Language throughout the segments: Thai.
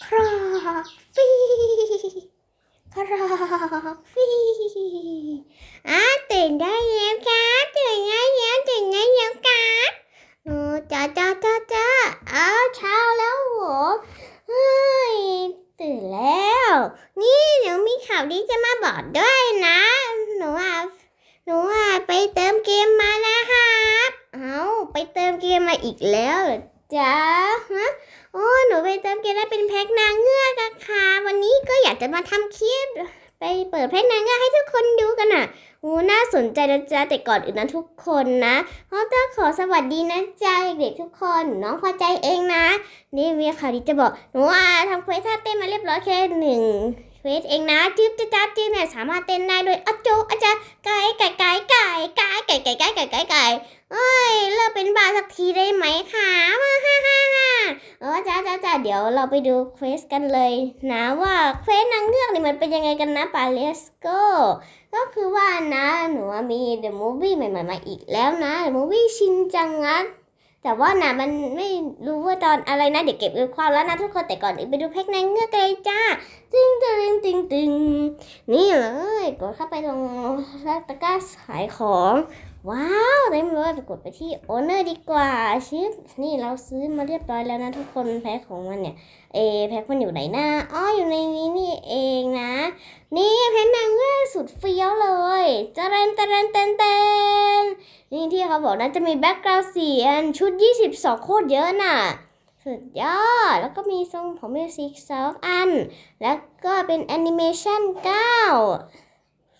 ครอกฟีครอกฟีอะตื่นได้แล้วครับตื่นได้แล้วตื่นได้แล้วครับโอ้จ้าจ้าจ้าจ้าอ้าวเช้าแล้วโหเฮ้ยตื่นแล้ว นี่หนูมีข่าวดีจะมาบอกด้วยนะหนูอะหนูอะไปเติมเกมมานะครับ เอาไปเติมเกมมาอีกแล้วเหรอ จ๊ะฮะโอ้หนูไปเติมเกมได้เป็นแพ็คนางเงือกอะค่ะวันนี้ก็อยากจะมาทำคลิปไปเปิดแพ็คนางเงือกให้ทุกคนดูกันอะโอ้น่าสนใจนะจ๊ะแต่ก่อนอื่นนะทุกคนนะเขาต้องขอสวัสดีนะจ๊ะเด็กๆทุกคนน้องพอใจเองนะ นี่เมียข่าวดีจะบอกหนูอะทำเควสท่าเต้นมาเรียบร้อยแค่หนึ่งเวสเองนะจิ๊บจ๊บจ๊บจิ๊บเนี่ยสามารถเต้นได้โดยอะโจอะจ๊ะไก่ไก่ไก่ไก่ไก่ไก่ไก่ไก่ไก่ไก่ไก่ เอ้ยเลิกเป็นบ้าสักทีได้ไหมคะมาฮ่าฮ่าฮ่าเออจ้าจ้าจ้าเดี๋ยวเราไปดูเควสกันเลยนะว่าเควสนางเงือกนี่มันเป็นยังไงกันนะปาเลสโกก็คือว่านะหนูว่ามี The Movie ใหม่ๆมาอีกแล้วนะ The Movie ชินจังงัดแต่ว่านะมันไม่รู้ว่าตอนอะไรนะ เดี๋ยวเก็บไว้ความแล้วนะทุกคนแต่ก่อนอื่นไปดูแพ็กนางเงือกกันเลยจ้าตึงตึงตึงตึงนี่เลยกดเข้าไปตรงตะกร้าขายของ ว้าวเต็มเลยไปกดไปที่โอเนอร์ดีกว่าชิปนี่เราซื้อมาเรียบร้อยแล้วนะทุกคนแพ็คของมันเนี่ยเอแพ็คมันอยู่ไหนนะอ๋ออยู่ในนี้นี่เองนะ นี่แพ็คนางเงือกสุดเฟี้ยวเลยเจริญเริญเต้นเต้นนี่ที่เขาบอกนะจะมีแบ็กกราวด์สีอันชุด 22 โคตรเยอะน่ะสุดยอด แล้วก็มีทรงผมมิวสิกสองอัน แล้วก็เป็นแอนิเมชัน9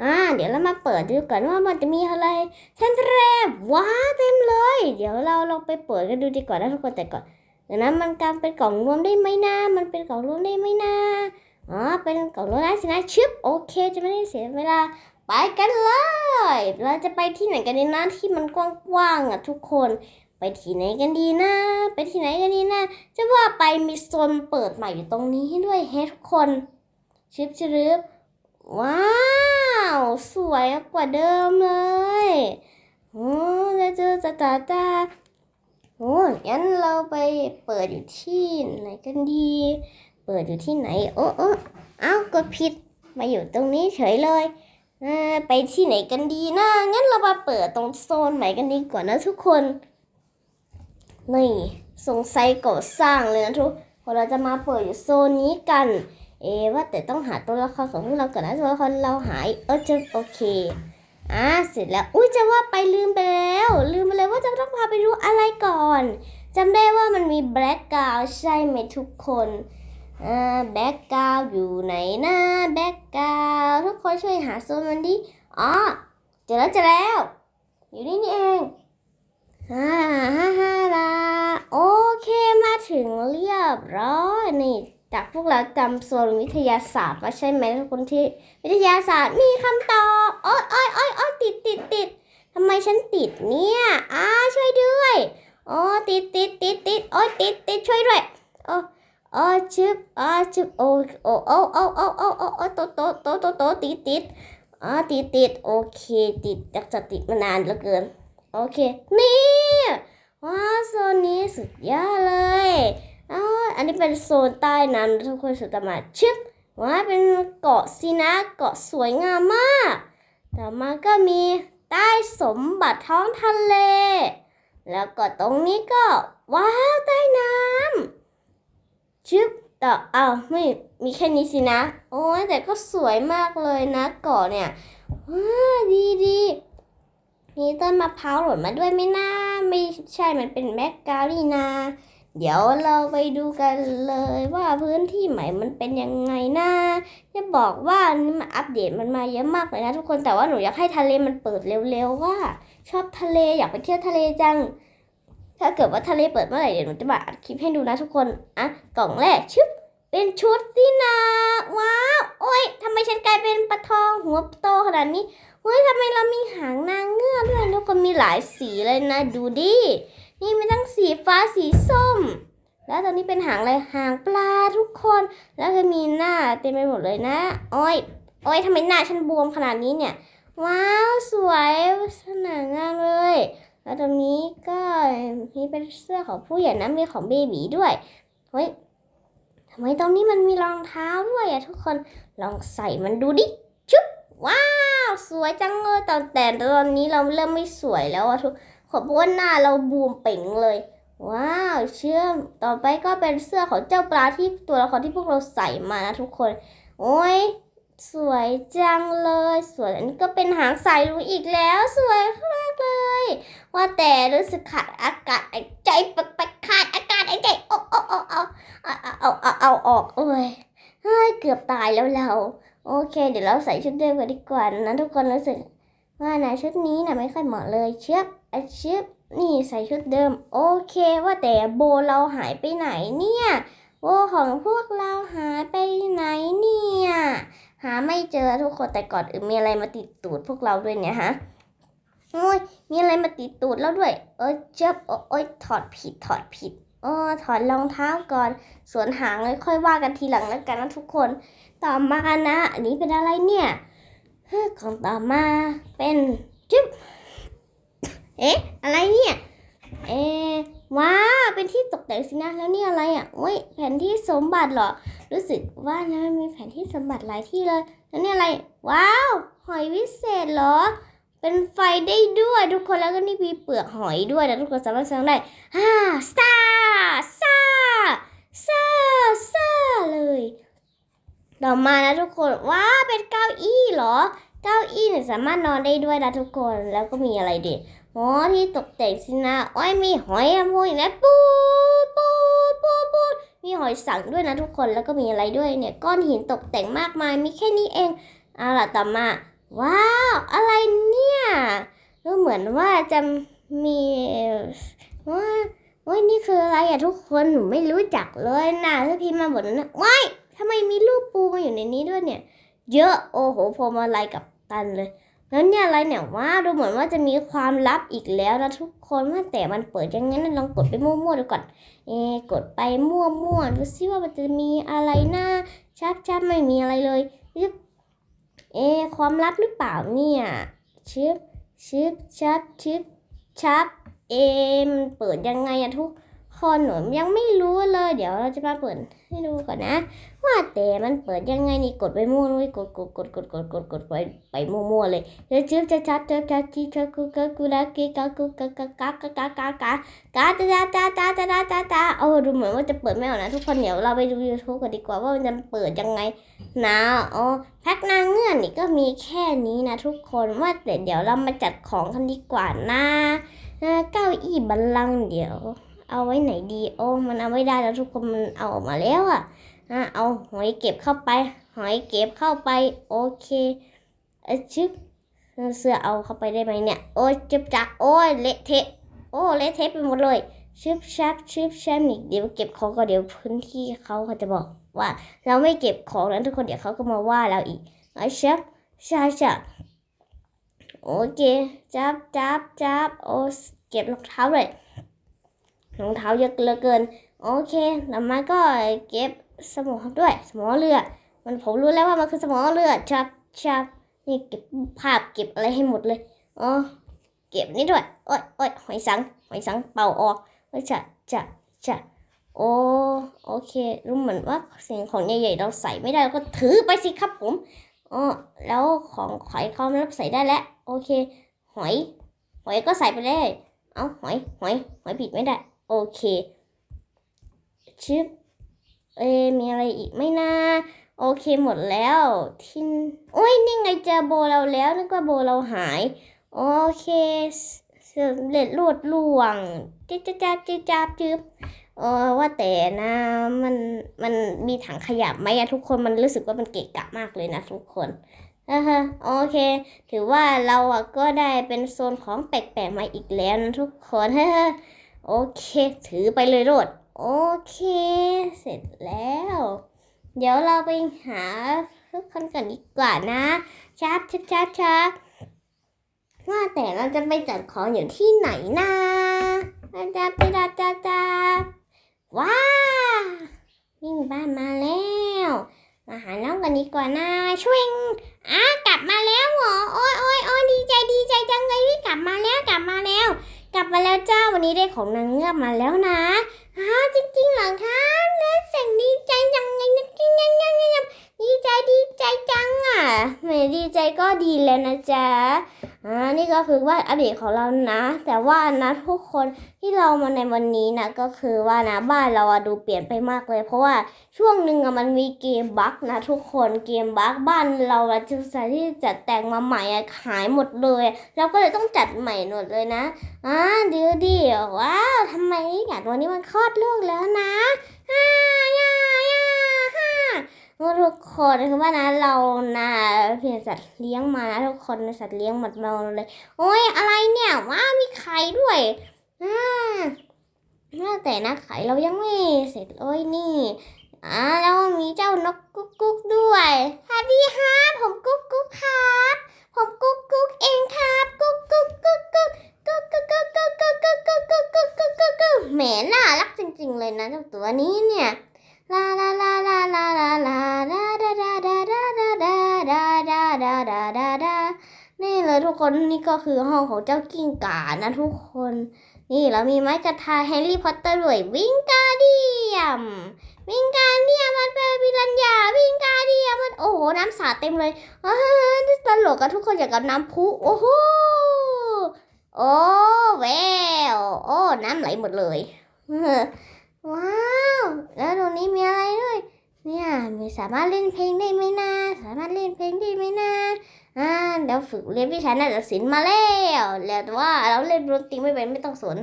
อ่าเดี๋ยวเรามาเปิดดูก่อนว่ามันจะมีอะไรทันแรบว้าเต็มเลย เดี๋ยวเราลองไปเปิดกันดูดีกว่านะทุกคนแต่ก่อนเดี๋ยวนะมันกลารเป็นกล่องรวมได้ไหมนะมันเป็นกล่องรวมได้ไหมนะอ๋อเป็นกล่องรวมได้สินะชึบโอเค จะไม่ได้เสียเวลาไปกันเลยเราจะไปที่ไหนกันดีนะที่มันกว้างๆอะทุกคนไปที่ไหนกันดีนะ ไปที่ไหนกันดีนะ จะว่าไปมีโซนเปิดใหม่อยู่ตรงนี้ด้วยเฮ้ทุกคนชิบชรึบว้าว สวยกว่าเดิมเลยโอ้จะเจอตาตาตาโอ้งั้นเราไปเปิดอยู่ที่ไหนกันดี เปิดอยู่ที่ไหน โอ้โอ้เอ้ากดผิดมาอยู่ตรงนี้เฉยเลยไปที่ไหนกันดีนะ งั้นเรามาเปิดตรงโซนใหม่กันดีกว่านะทุกคน นี่ สงสัยก่อสร้างเลยนะทุกคนเราจะมาเปิดอยู่โซนนี้กัน เอว่าแต่ต้องหาตัวละครของพวกเราก่อนนะตัวละครเราหายเออจะโอเคอะเสร็จแล้วอุ้ยจะว่าไปลืมไปแล้ว ลืมไปเลยว่าจะต้องพาไปดูอะไรก่อนจำได้ว่ามันมีแบล็กกาวใช่ไหมทุกคนอ่าแบล็กกาวอยู่ไหนนะแบล็กกาวทุกคนช่วยหาโซนมันดิอ๋อเจอแล้วเจอแล้ว อยู่นี่นี่เองฮ่าฮ่าฮ่าลาโอเคมาถึงเรียบร้อยนี่ จากพวกเราจำโซนวิทยาศาสตร์ว่าใช่ไหมทุกคนที่ วิทยาศาสตร์มีคำตอบโอ๊ยโอ๊ยโอ๊ยโอ๊ยติดติดติดทำไมฉันติดเนี่ยอ้าช่วยด้วยโอ้ติดติดติดติดโอ๊ยติดติดช่วยด้วยโอ้โอ้ชึบอ้าชึบโอ้โอ้โอ้โอ้โอ้โอ้โอ้โอ้โตโตโตโตโตติดติดอ่าติดติดโอเคติดจากจะติดมานานเหลือเกิน โอเค นี่ว้าโซนนี้สุดยอดเลย อ๋ออันนี้เป็นโซนใต้น้ำทุกคนสุดตมาชึบว้าเป็นเกาะสินะเกาะสวยงามมากต่อมาก็มีใต้สมบัติท้องทะเล แล้วก็ตรงนี้ก็ ว้าวใต้น้ำชึบต่อเอาไม่มีแค่นี้สินะ โอ้ยแต่ก็สวยมากเลยนะเกาะเนี่ยว้าดีดีมีต้นมะพร้าวหล่นมาด้วยไหมนะไม่ใช่มันเป็นแบ็กกาวด์นี่นา เดี๋ยวเราไปดูกันเลยว่าพื้นที่ใหม่มันเป็นยังไงนะจะบอกว่านี่มาอัปเดตมันมาเยอะมากเลยนะทุกคนแต่ว่าหนูอยากให้ทะเลมันเปิดเร็วๆว่า ชอบทะเลอยากไปเที่ยวทะเลจัง ถ้าเกิดว่าทะเลเปิดเมื่อไหร่เดี๋ยวหนูจะมาอัดคลิปให้ดูนะทุกคนอะกล่องแรกชึบเป็นชุดสินะว้าวโอ้ยทำไมฉันกลายเป็นปลาทองหัวโตขนาดนาดนี้เฮ้ยทำไมเรามีหางนางเงือกด้วยทุกคนมีหลายสีเลยนะดูดิ นี่มีทั้งสีฟ้าสีส้ม แล้วตอนนี้เป็นหางอะไรหางปลาทุกคน แล้วก็มีหน้าเต็มไปหมดเลยนะโอ้ยโอ้ยทำไมหน้าฉันบวมขนาดนี้เนี่ย ว้าวสวยสง่างามเลย แล้วตรงนี้ก็มีเป็นเสื้อของผู้ใหญ่นะมีของเบบีด้วยเฮ้ยทำไมตรงนี้มันมีรองเท้าด้วยอะทุกคนลองใส่มันดูดิชุบว้าว สวยจังเลยแต่แต่ตอนนี้เราเริ่มไม่สวยแล้วอะทุก ขอบวนหน้าเราบูมเป่งเลย ว้าวเชื่อมต่อไปก็เป็นเสื้อของเจ้าปลาที่ตัวละครที่พวกเราใส่มานะทุกคน โอ้ยสวยจังเลย สวยอันนี้ก็เป็นหางสายลุงอีกแล้ว สวยมากเลย ว่าแต่รู้สึกขาดอากาศใจปักปกขาดอากาศใจโอ้โอ้โอ้เอาเอาเอาเอาเอาออกเอ้ยเฮ้ยเกือบตายแล้วเรา โอเค เดี๋ยวเราใส่ชุดเดิมกันดีกว่านะทุกคนรู้สึก ว่านะชุดนี้นะไม่ค่อยเหมาะเลยเชือบอเชือบนี่ใส่ชุดเดิม โอเคว่าแต่โบเราหายไปไหนเนี่ยโบของพวกเราหายไปไหนเนี่ยหาไม่เจอทุกคนแต่ก่อนอื่นมีอะไรมาติดตูดพวกเราด้วยเนี่ยฮะโอ้ยมีอะไรมาติดตูดแล้วด้วย เอ้ยเจ็บโอโอ้ยถอดผิดถอดผิดอ๋อถอดรองเท้าก่อน ส่วนหางเลยค่อยว่ากันทีหลังแล้วกันนะทุกคน ต่อมานะ อันนี้เป็นอะไรเนี่ย ของต่อมาเป็นจึ๊บเอ๊ะ อะไรเนี่ย เอ๊ะว้าเป็นที่ตกแต่งสินะ แล้วนี่อะไรอะโอ้ยแผนที่สมบัติเหรอ รู้สึกว่านะมีแผนที่สมบัติหลายที่เลย แล้วนี่อะไร ว้าว หอยวิเศษเหรอ เป็นไฟได้ด้วยทุกคน แล้วก็นี่มีเปลือกหอยด้วยนะทุกคนสามารถสั่งได้ฮ่าซาซาซาซาเลย ต่อมานะทุกคนว้าเป็นเก้าอี้เหรอ เก้าอี้เนี่ยสามารถนอนได้ด้วยนะทุกคนแล้วก็มีอะไรเด็อ๋อที่ตกแต่งสินะอ้อยมีหอยอะพวกนี้ปูปูปูปูมีหอยสังด้วยนะทุกคนแล้วก็มีอะไรด้วยเนี่ยก้อนหินตกแต่งมากมายมีแค่นี้เองเอาล่ะต่อมา ว้าวอะไรเนี่ยก็เหมือนว่าจะมีว่าว่านี่คืออะไรอะทุกคนหนูไม่รู้จักเลยนะถ้าพิมพ์มาบนนั้นะว้ายำไมมีรูปปูมาอยู่ในนี้ด้วยเนี่ย เยอะโอ้โหพรมาลัยกับตันเลยแล้วเนี่ยอะไรเนี่ยว้าดูเหมือนว่าจะมีความลับอีกแล้วนะทุกคนว่าแต่มันเปิดยังไงนะลองกดไปมั่วๆดูก่อน เอกดไปมั่วๆดูซิว่ามันจะมีอะไรนะชับชับไม่มีอะไรเลยยึบเอความลับหรือเปล่าเนี่ยชึบชึบชับชึบชับเอมันเปิดยังไงอะทุกคนหนูยังไม่รู้เลย เดี๋ยวเราจะมาเปิดให้ดูก่อนนะ ว่าแต่มันเปิดยังไงนี่กดไปมั่วเลยกดกดกดกดกดกดกดไปไปมั่วๆเลยเดี๋ยวจิ๊บจะชัดเจบจะจีจะกูกะกูดากีกะกูกะกะกะกะกะกะกะกะจ้าจ้าจ้าจ้าจ้าจ้าจ้าเอาดูเหมือนว่าจะเปิดไม่ออกนะทุกคนเดี๋ยวเราไปดู YouTube กันดีกว่าว่ามันจะเปิดยังไงนะอ๋อแพ็กนางเงื่อนนี่ก็มีแค่นี้นะทุกคนว่าแต่เดี๋ยวเรามาจัดของกันดีกว่านะเก้าอี้บัลลังก์เดี๋ยว เอาไว้ไหนดีโอ้มันเอาไม่ได้แล้วทุกคนมันเอาออกมาแล้วอะ อะเอาหอยเก็บเข้าไป หอยเก็บเข้าไป โอเคเอชึบเสื้อเอาเข้าไปได้ไหมเนี่ย โอ้ยจึบจักโอ้ยเละเทะโอ้เละเทะไปหมดเลยชึบชับชึบชับอีกเดี๋ยวเก็บของก็เดี๋ยวพื้นที่เขาเขาจะบอกว่า เราไม่เก็บของแล้วทุกคนเดี๋ยวเขาก็มาว่าเราอีกไอ้ชับช่ใช่โอเคจับจับจับโอ้เก็บรองเท้าเลยรองเท้าเยอะเหลือเกิน โอเคแล้วมาก็เก็บ สมองด้วย สมองเรือด มันผมรู้แล้วว่ามันคือสมองเรือดชับชับนี่เก็บภาพเก็บอะไรให้หมดเลยอ๋อเก็บนี่ด้วยโอ้ยโอ้ยหอยสังหอยสังเป่าออกโอ้ยจะจะจะโอ้โอเครู้เหมือนว่าสิ่งของใหญ่ๆเราใส่ไม่ได้เราก็ถือไปสิครับผมอ๋อแล้วของหอยเขารับใส่ได้แล้วโอเค หอย หอยก็ใส่ไปเลยเอาหอยหอยหอยผิดไม่ได้ โอเคชึบ เอมีอะไรอีกไหมนะโอเคหมดแล้วทินโอ้ยนี่ไงเจอโบเราแล้วนึกว่าโบเราหาย โอเคสำเร็จรวดล่วงจิ๊บจิ๊บจิ๊บจิ๊บจิ๊บจ๊บเออว่าแต่นะมันมันมีถังขยะไหมอะทุกคนมันรู้สึกว่ามันเกะกะมากเลยนะทุกคนอ่าฮะโอเค ถือว่าเราอะก็ได้เป็นโซนของแปลกๆมาอีกแล้วนะทุกคนฮ่าฮ่าโอเค ถือไปเลยโรด โอเค เสร็จแล้ว เดี๋ยวเราไปหาทุกคนก่อนดีกว่านะชับชับชับชับว่าแต่เราจะไปจัดของอยู่ที่ไหนนะอาจารย์ไปดาจ้าจ้าว้าวิ่งบ้านมาแล้ว มาหาน้องกันดีกว่านะช่วยอะกลับมาแล้วเหรอโอ้ยโอ้ยโอ้ยดีใจดีใจจังเลยที่กลับมาแล้วกลับมาแล้ว กลับมาแล้วเจ้าวันนี้ได้ของนางเงือกมาแล้วนะฮ่าจริงๆเหรอคะแล้วเสียงดีใจยังเลยนะจริงจังยังยัง ดีใจดีใจจังอะแหม่ดีใจก็ดีแล้วนะจ๊ะอ่านี่ก็คือว่าอัปเดตของเรานะ แต่ว่านะทุกคนที่เรามาในวันนี้นะก็คือว่านะบ้านเราอะดูเปลี่ยนไปมากเลย เพราะว่าช่วงหนึ่งอะมันมีเกมบั๊กนะทุกคนเกมบั๊กบ้านเราอะจุดที่จัดแต่งมาใหม่อะหายหมดเลยเราก็เลยต้องจัดใหม่หมดเลยนะอ่าเดี๋ยวดิว้าวทำไมอยากวันนี้มันคลอดลูกแล้วนะฮ่าย่าย่าฮ่า ทุกคนคือว่านะเรานะเปลี่ยนสัตว์เลี้ยงมานะทุกคนสัตว์เลี้ยงหมดมาเลย โอ้ยอะไรเนี่ยว้ามีไข่ด้วยอ่าแต่นะไข่เรายังไม่เสร็จโอ้ยนี่อ่าแล้วมีเจ้านกกุ๊กกุ๊กด้วยสวัสดีครับผมกุ๊กกุ๊กครับ ผมกุ๊กกุ๊กเองครับกุ๊กกุ๊กกุ๊กกุ๊กกุ๊กกุ๊กกุ๊กกุ๊กกุ๊กกุ๊กกุ๊กกุ๊กกุ๊กกุ๊กกุ๊กกุ๊กแหมน่ารักจริงๆเลยนะเจ้าตัวนี้เนี่ย ลาลาลาลาลาลาลาดาดาดาดาดาดาดาดาดาดาดาดานี่เลยทุกคนนี่ก็คือห้องของเจ้ากิ้งก่านะทุกคน นี่เรามีไม้กระทาแฮร์รี่พอตเตอร์ด้วยวิงการเดียม วิงการเดียมมันเป็นวิลัญญาวิงการเดียมมันโอ้โหน้ำสาดเต็มเลยเอ้ยตลกอะทุกคนอยากกับน้ำพุโอ้โหโอ้แววโอ้น้ำไหลหมดเลย ว้าว แล้วตรงนี้มีอะไรด้วย เนี่ยมีสามารถเล่นเพลงได้ไหมนะ สามารถเล่นเพลงได้ไหมนะอ่าเดี๋ยวฝึกเรียนวิชานาฏศิลป์มาแล้ว แล้วแต่ว่าเราเล่นดนตรีไม่เป็นไม่ต้องสน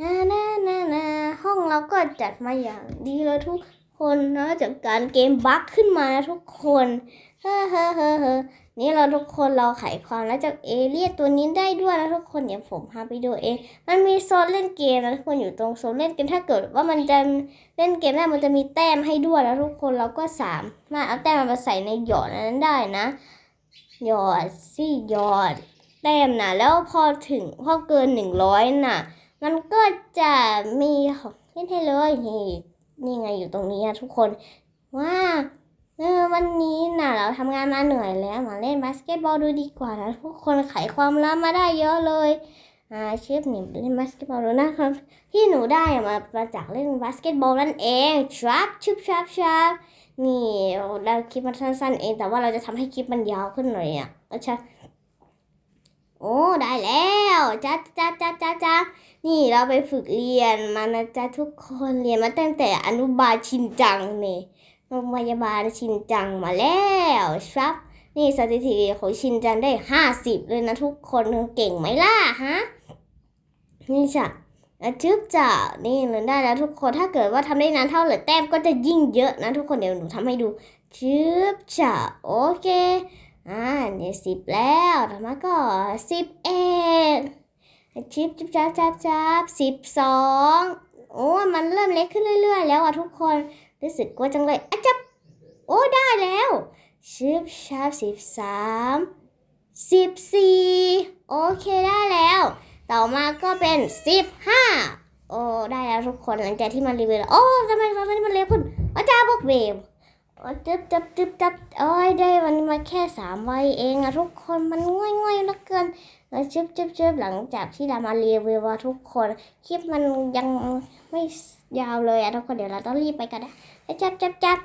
นานานานาห้องเราก็จัดมาอย่างดีเลยทุกคนนะจากการเกมบั๊กขึ้นมานะทุกคน เฮ้อเฮ้อเฮ้อเฮ้อ นี่เราทุกคนเราไขความแล้วจากเอเลี่ยนตัวนี้ได้ด้วยนะทุกคนเดี๋ยวผมพาไปดูเอง มันมีโซนเล่นเกมนะทุกคนอยู่ตรงโซนเล่นเกมถ้าเกิดว่ามันจะเล่นเกมได้มันจะมีแต้มให้ด้วยแล้วทุกคนเราก็สามารถเอาแต้มมาใส่ในหยอดอันนั้นได้นะ หยอดสิหยอดแต้มนะแล้วพอถึงพอเกินหนึ่งร้อยน่ะ มันก็จะมีของเล่นให้เลยนี่นี่ไงอยู่ตรงนี้อะทุกคนว้า เออวันนี้น่ะ เราทำงานมาเหนื่อยแล้ว มาเล่นบาสเกตบอลดูดีกว่านะทุกคนไขความลับมาได้เยอะเลยอ่าเชฟหนิเล่นบาสเกตบอลดูนะครับที่หนูได้มามาจากเล่นบาสเกตบอลนั่นเองครับชุบชับชับนี่เราคลิปมันสั้นๆเอง แต่ว่าเราจะทำให้คลิปมันยาวขึ้นหน่อยอะเอาชะโอ้ได้แล้วจ้าจ้าจ้าจ้าจ้านี่เราไปฝึกเรียนมานะจ๊ะทุกคนเรียนมาตั้งแต่อนุบาลชินจังเนี่ย โรงพยาบาลชินจังมาแล้วครับ นี่สถิติของชินจังได้ห้าสิบเลยนะทุกคนเก่งไหมล่ะฮะนี่จ้ะอะจึ๊บจ้ะนี่เลยได้แล้วทุกคนถ้าเกิดว่าทำได้นานเท่าไหร่แต้มก็จะยิ่งเยอะนะทุกคนเดี๋ยวหนูทำให้ดูจึ๊บจ้ะโอเคอ่าเนี่ยสิบแล้วต่อมาก็สิบเอ็ดชิบจิบจับจับจับสิบสองโอ้มันเริ่มเล็กขึ้นเรื่อย ๆ แล้วอะทุกคน รู้สึกกลัวจังเลยอะจับ โอ้ได้แล้วชิบชาบสิบสามสิบสี่โอเคได้แล้ว ต่อมาก็เป็นสิบห้าโอ้ได้แล้วทุกคนหลังจากที่มันรีวิวแล้วโอ้ทำไมตอนนี้มันเร็วขึ้นอาจารย์บอกเบม โอ้จึ๊บจึ๊บจึ๊บจับโอ้ยได้วันมาแค่สามวัยเองอะทุกคนมันง่อยง่อยเหลือเกินแล้วจึ๊บจึ๊บจึ๊บหลังจากที่เรามารีวิวว่าทุกคนคลิปมันยังไม่ยาวเลยอะทุกคนเดี๋ยวเราต้องรีบไปกันนะจับจับจับ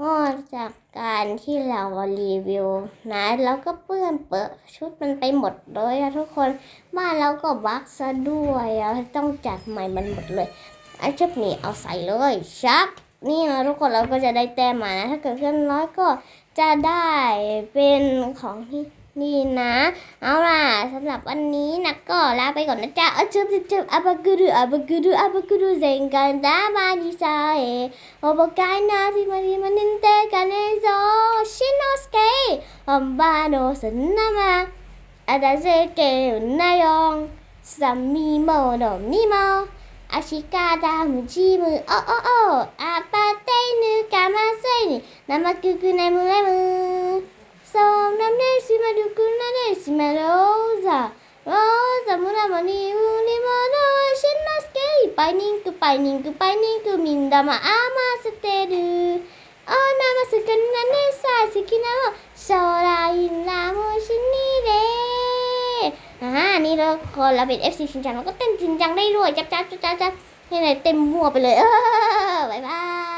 ก็จากการที่เรารีวิวนะแล้วก็เปื้อนเปอะชุดมันไปหมดเลยอะทุกคนบ้านเราก็บักซะด้วยอะต้องจัดใหม่มันหมดเลยไอ้ชุดนี้เอาใส่เลยชับ นี่นะทุกคนเราก็จะได้แต้มมานะ ถ้าเกิดเพื่อนน้อยก็จะได้เป็นของที่นี่นะ เอาล่ะสำหรับวันนี้นะก็ลาไปก่อนนะจ๊ะออจุ๊บจุ๊บจุ๊บอาบากุรุอาบากุรุอาบากุรุเซงกันดาบาดิซาเอโอบากายนาที่มาที่มันนินเตกันเนโซชินโนสเกะอมบาโนสันนามาอาดาเซเกะนายองสามีโมโนมิโมอาชิกาดมิโม 足からむちむおおおあばてぬかませぬなまくくねむれむそんなねしまるくなねしまろうざろうざむらまにうにまろしますけい。ぱいにんくぱいにんくぱいにんくみんだまあませてる。おなますくなねさいすきなを将来なむしにれ。 อ่านี่เราคนเราเป็น FC ชินจังเราก็เต้นจริงจังได้ด้วยจับจับจับจับจับนี่เลยเต็มมัวไปเลยเออบายบาย